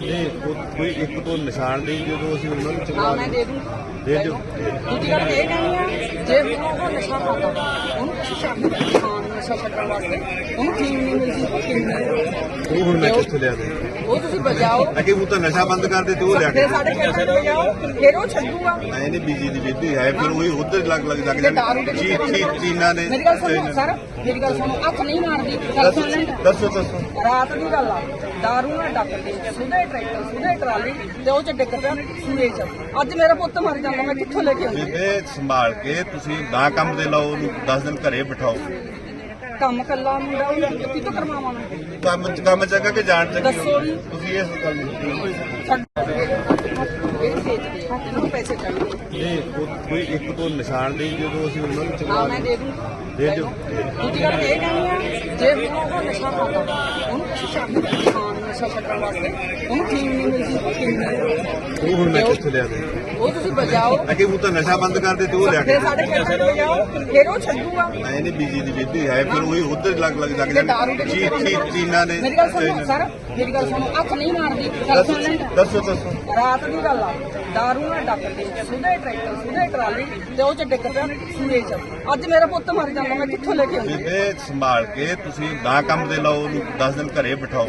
ਇਹ ਕੋਈ ਇੱਕ ਤੋਂ ਨਿਸ਼ਾਨਦੇਹੀ ਜਦੋਂ ਅਸੀਂ ਉਹਨਾਂ ਨੂੰ ਹਾਂ ਚੁਕਾ ਮੈਂ ਦੇ ਦੂੰ ਦੇ ਦਿਓ। ਦੂਜੀ ਗੱਲ ਇਹ ਕਹਿੰਦੀ ਆ ਜੇ ਹੁਣ ਉਹ ਨਸ਼ਾ ਖਾਂਦਾ ਉਹਨੂੰ ਤੁਸੀਂ ਸ਼ਾਮੀ ਖਾਣ ਨਸ਼ਾ ਛੱਡਣ ਵਾਸਤੇ ਉਹਨੂੰ ਫੀਮ ਨਹੀਂ ਮਿਲਦੀ ਕਿੰਨੀ ਉਹ ਹੁਣ ਮੈਂ ਕਿੱਥੇ ਲਿਆ ਦੇ? ਉਹ ਤੁਸੀਂ ਬਜਾਓ ਅੱਗੇ ਉਹ ਤਾਂ ਨਸ਼ਾ ਬੰਦ ਕਰ ਦੇ ਤੇ ਉਹ ਲਿਆ ਕੇ ਫਿਰ ਸਾਡੇ ਖੇਤਾਂ 'ਚ ਬਜਾਓ ਫਿਰ ਉਹ ਛੱਡੂਗਾ। ਐ ਨਹੀਂ ਬੀਜੀ ਦੀ ਬੀਬੀ ਹੈ ਫਿਰ ਉਹੀ ਉਧਰ ਲੱਗ ਲੱਗ ਲੱਗ ਤੇ ਦਾਰੂ ਦੇ ਜਾਂਦੀ ਚੀ ਚੀ ਚੀਨਾ ਨੇ ਮੇਰੀ ਗੱਲ ਸੁਣੋ ਸਰ ਮੇਰੀ ਗੱਲ ਸੁਣੋ ਹੱਥ ਨਹੀਂ ਮਾਰਦੀ ਗੱਲ ਸੁਣ ਲੈਣ ਦੱਸੋ ਦੱਸੋ। ਰਾਤ ਦੀ ਗੱਲ ਆ ਦਾਰੂ ਨਾਲ ਡੱਕਦੇ ਸੁਧੇ ਟਰੈਕਟਰ ਸੁਧੇ ਟਰਾਲੀ ਤੇ ਉਹ ਚ ਡਿੱਗ ਪਿਆ ਸੂਏ ਚ। ਅੱਜ ਮੇਰਾ ਪੁੱਤ ਮਰ ਜਾਂਦਾ ਮੈਂ ਕਿੱਥੋਂ ਲੈ ਕੇ ਆਉਂਦੀ? ਬੀਬੇ ਸੰਭਾਲ ਕੇ ਤੁਸੀਂ ਨਾ ਕੰਮ ਦੇ ਲਾਓ ਉਹਨੂੰ 10 ਦਿਨ ਘਰੇ ਬਿਠਾਓ। ਕੰਮ ਕੱਲਾ ਮੁੰਡਾ ਉਹ ਕਿਤੋਂ ਕਰਵਾਵਾਂ? ਮੈਂ ਕੰਮ ਕੰਮ ਚੰਗਾ ਕਿ ਜਾਣ ਚੰਗੀ ਦੱਸੋ ਜੀ। ਤੁਸੀਂ ਇਸ ਗੱਲ ਨੂੰ। ਛੱਡ ਇਹ ਵੇਚਦੇ ਆ ਇਹਨਾਂ ਨੂੰ ਪੈਸੇ ਚਾਹੀਦੇ ਨਹੀਂ ਉਹ ਕੋਈ ਇੱਕ ਤੋਂ ਨਿਸ਼ਾਨਦੇਹੀ ਜਦੋਂ ਅਸੀਂ ਉਹਨਾਂ ਨੂੰ ਹਾਂ ਚੁਕਾ ਮੈਂ ਦੇ ਦੂੰ। ਦੇ ਦਿਓ। ਦੂਜੀ ਗੱਲ ਇਹ ਕਹਿੰਦੀ ਆ ਜੇ ਹੁਣ ਉਹ ਨਸ਼ਾ ਖਾਂਦਾ ਉਹਨੂੰ ਤੁਸੀਂ ਸ਼ਾਮੀ ਖਾਣ ਨਸ਼ਾ ਛੱਡਣ ਵਾਸਤੇ। ਉਹਨੂੰ ਫੀਮ ਨਹੀਂ ਮਿਲਦੀ ਕਿੰਨੀ ਉਹ ਹੁਣ ਮੈਂ ਕਿੱਥੇ ਲਿਆ ਦੇ? ਉਹ ਤੁਸੀਂ ਬਜਾਓ ਅੱਗੇ ਉਹ ਤਾਂ ਨਸ਼ਾ ਬੰਦ ਕਰ ਦੇ ਤੇ ਉਹ ਲਿਆ ਕੇ ਫਿਰ ਸਾਡੇ ਖੇਤਾਂ 'ਚ ਬਜਾਓ ਫਿਰ ਉਹ ਛੱਡੂਗਾ। ਐ ਨਹੀਂ ਬੀਜੀ ਦੀ ਬੀਬੀ ਹੈ ਫਿਰ ਉਹੀ ਉਧਰ ਲੱਗ ਲੱਗ ਲੱਗ ਤੇ ਦਾਰੂ ਦੇ ਜਾਂਦੀ ਚੀ ਚੀ ਚੀਨਾ ਨੇ ਮੇਰੀ ਗੱਲ ਸੁਣੋ ਸਰ ਮੇਰੀ ਗੱਲ ਸੁਣੋ ਹੱਥ ਨਹੀਂ ਮਾਰਦੀ ਗੱਲ ਸੁਣ ਲੈਣ ਦੱਸੋ ਦੱਸੋ। ਰਾਤ ਦੀ ਗੱਲ ਆ। ਦਾਰੂ ਨਾਲ ਡੱਕਦੇ ਸੁਧੇ ਟਰੈਕਟਰ ਸੁਧੇ ਟਰਾਲੀ ਤੇ ਉਹ ਚ ਡਿੱਗ ਪਿਆ ਸੂਏ ਚ। ਅੱਜ ਮੇਰਾ ਪੁੱਤ ਮਰ ਜਾਂਦਾ ਮੈਂ ਕਿੱਥੋਂ ਲੈ ਕੇ ਆਉਂਦੀ? ਬੀਬੇ ਸੰਭਾਲ ਕੇ ਤੁਸੀਂ ਨਾ ਕੰਮ ਦੇ ਲਾਓ ਉਹਨੂੰ 10 ਦਿਨ ਘਰੇ ਬਿਠਾਓ।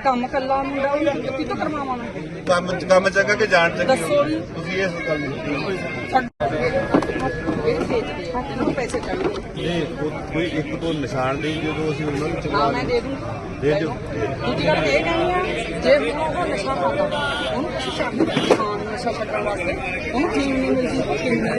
ਕੰਮ ਕੱਲਾ ਮੁੰਡਾ ਉਹ ਕਿਤੋਂ ਕਰਵਾਵਾਂ ਮੈਂ? ਕੰਮ ਕੰਮ ਚੰਗਾ ਕਿ ਜਾਣ ਚੰਗੀ ਦੱਸੋ ਜੀ। ਤੁਸੀਂ ਇਸ ਗੱਲ ਨੂੰ। ਛੱਡ ਇਹ ਵੇਚਦੇ ਆ ਇਹਨਾਂ ਨੂੰ ਪੈਸੇ ਚਾਹੀਦੇ ਨਹੀਂ ਉਹ ਕੋਈ ਇੱਕ ਤੋਂ ਨਿਸ਼ਾਨਦੇਹੀ ਜਦੋਂ ਅਸੀਂ ਉਹਨਾਂ ਨੂੰ ਹਾਂ ਚੁਕਾ ਮੈਂ ਦੇ ਦੂੰ। ਦੇ ਦਿਓ। ਦੂਜੀ ਗੱਲ ਇਹ ਕਹਿੰਦੀ ਆ ਜੇ ਹੁਣ ਉਹ ਨਸ਼ਾ ਖਾਂਦਾ ਉਹਨੂੰ ਤੁਸੀਂ ਸ਼ਾਮੀ ਨਸ਼ਾ ਛੱਡਣ ਵਾਸਤੇ। ਉਹਨੂੰ ਫੀਮ ਨਹੀਂ ਮਿਲਦੀ ਕਿੰਨੀ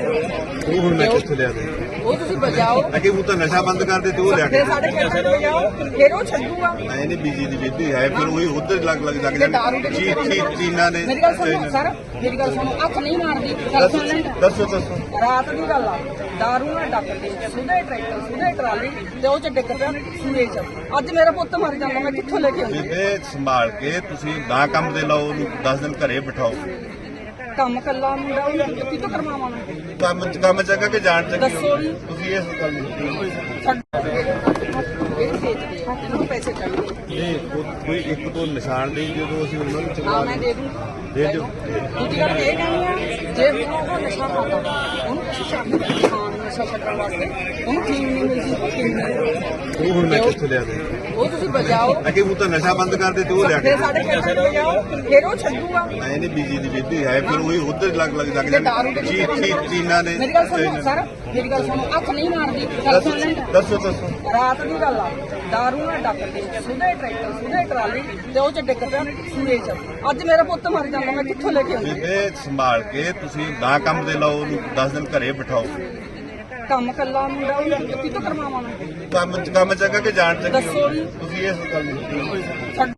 ਉਹ ਹੁਣ ਮੈਂ ਕਿੱਥੇ ਲਿਆ ਦੇ ਉਹ ਤੁਸੀਂ ਬਜਾਓ ਅੱਗੇ ਉਹ ਤਾਂ ਨਸ਼ਾ ਬੰਦ ਕਰ ਦੇ ਤੇ ਉਹ ਲਿਆ ਕੇ। ਫਿਰ ਸਾਡੇ ਖੇਤਾਂ 'ਚ ਬਜਾਓ ਫਿਰ ਉਹ ਛੱਡੂਗਾ। ਐ ਨਹੀਂ ਬੀਜੀ ਦੀ ਬੀਬੀ ਹੈ ਫਿਰ ਉਹੀ ਉਧਰ ਲੱਗ ਲੱਗ ਲੱਗ ਤੇ ਦਾਰੂ ਦੇ ਜਾਂਦੀ ਚੀ ਚੀ ਚੀਨਾ ਨੇ ਮੇਰੀ ਗੱਲ ਸੁਣੋ ਸਰ ਮੇਰੀ ਗੱਲ ਸੁਣੋ ਹੱਥ ਨਹੀਂ ਮਾਰਦੀ ਗੱਲ ਸੁਣ ਲੈਣ ਦੱਸੋ ਦੱਸੋ। ਰਾਤ ਦੀ ਗੱਲ ਆ ਦਾਰੂ ਨਾਲ ਡੱਕਦੇ ਸੁਧੇ ਟਰੈਕਟਰ ਸੁਧੇ ਟਰਾਲੀ ਤੇ ਉਹ ਚ ਡਿੱਗ ਪਿਆ ਸੂਏ ਚ। ਅੱਜ ਮੇਰਾ ਪੁੱਤ ਮਰ ਜਾਂਦਾ ਮੈਂ ਕਿੱਥੋਂ ਲੈ ਕੇ ਆਉਂਦੀ? ਬੀਬੇ ਸੰਭਾਲ ਕੇ ਤੁਸੀਂ ਨਾ ਕੰਮ ਦੇ ਲਾਓ ਉਹਨੂੰ 10 ਦਿਨ ਘਰੇ ਬਿਠਾਓ। ਕੰਮ ਕੱਲਾ ਮੁੰਡਾ ਉਹ ਕਿਤੋਂ ਕਰਵਾਵਾਂ ਮੈਂ ਕੰਮ ਕੰਮ ਚੰਗਾ ਕਿ ਜਾਣ ਚੰਗੀ ਦੱਸੋ ਜੀ। ਤੁਸੀਂ ਗੱਲ ਇਹ ਵੇਚਦੇ ਆ ਇਹਨਾਂ ਨੂੰ ਪੈਸੇ ਚਾਹੀਦੇ। ਨਹੀਂ ਉਹ ਕੋਈ ਇੱਕ ਤੋਂ ਨਿਸ਼ਾਨਦੇਹੀ ਜਦੋਂ ਅਸੀਂ ਉਹਨਾਂ ਨੂੰ ਹਾਂ ਮੈਂ ਦੇ ਦੂੰ। ਦੇ ਦਿਓ। ਦੂਜੀ ਗੱਲ ਇਹ ਕਹਿੰਦੀ ਆ ਜੇ ਹੁਣ ਉਹ ਨਸ਼ਾ ਖਾਂਦਾ ਉਹਨੂੰ ਤੁਸੀਂ ਸ਼ਾਮੀ ਖਾਣ ਨਸ਼ਾ ਛੱਡਣ ਵਾਸਤੇ। ਉਹਨੂੰ ਫੀਮ ਨਹੀਂ ਮਿਲਦੀ ਕਿੰਨੀ ਉਹ ਹੁਣ ਮੈਂ ਕਿੱਥੇ ਲਿਆ ਦੇ? ਉਹ ਤੁਸੀਂ ਬਜਾਓ ਅੱਗੇ ਉਹ ਤਾਂ ਨਸ਼ਾ ਬੰਦ ਕਰ ਦੇ ਤੇ ਉਹ ਲਿਆ ਕੇ ਸਾਡੇ ਖੇਤਾਂ 'ਚ ਬਜਾਓ ਫਿਰ ਉਹ ਛੱਡੂਗਾ। ਐ ਨਹੀਂ ਬੀਜੀ ਦੀ ਬੀਬੀ ਹੈ ਫਿਰ ਉਹੀ ਉਧਰ ਲੱਗ ਲੱਗ ਲੱਗ ਦੇ ਜਾਂਦੀ ਚੀ ਚੀ ਚੀਨਾ ਨੇ? ਮੇਰੀ ਗੱਲ ਸੁਣੋ ਸਰ ਮੇਰੀ ਗੱਲ ਸੁਣੋ ਹੱਥ ਨਹੀਂ ਮਾਰਦੀ ਗੱਲ ਸੁਣ ਲੈਣ ਦੱਸੋ ਦੱਸੋ। ਰਾਤ ਦੀ ਗੱਲ ਆ ਦਾਰੂ ਨਾਲ ਡੱਕਦੇ ਸੁਧੇ ਟਰੈਕਟਰ ਸੁਧੇ ਟਰਾਲੀ ਤੇ ਉਹ ਚ ਡਿੱਗ ਪਿਆ ਸੂਏ ਚ। ਅੱਜ ਮੇਰਾ ਪੁੱਤ ਮਰ ਜਾਂਦਾ ਮੈਂ ਕਿੱਥੋਂ ਲੈ ਕੇ ਆਉਂਦੀ? ਬੀਬੇ ਸੰਭਾਲ ਕੇ ਤੁਸੀਂ ਨਾ ਕੰਮ ਦੇ ਲਾਓ ਉਹਨੂੰ 10 ਦਿਨ ਘਰੇ ਬਿਠਾਓ। ਕੰਮ ਕੱਲਾ ਮੁੰਡਾ ਉਹ ਕਿਤੋਂ ਕਰਵਾਵਾਂ ਕੰਮ ਕੰਮ ਚੰਗਾ ਕਿ ਜਾਣ ਚੰਗੀ ਦੱਸੋ ਜੀ। ਤੁਸੀਂ ਇਸ ਗੱਲ ਨੂੰ ਛੱਡ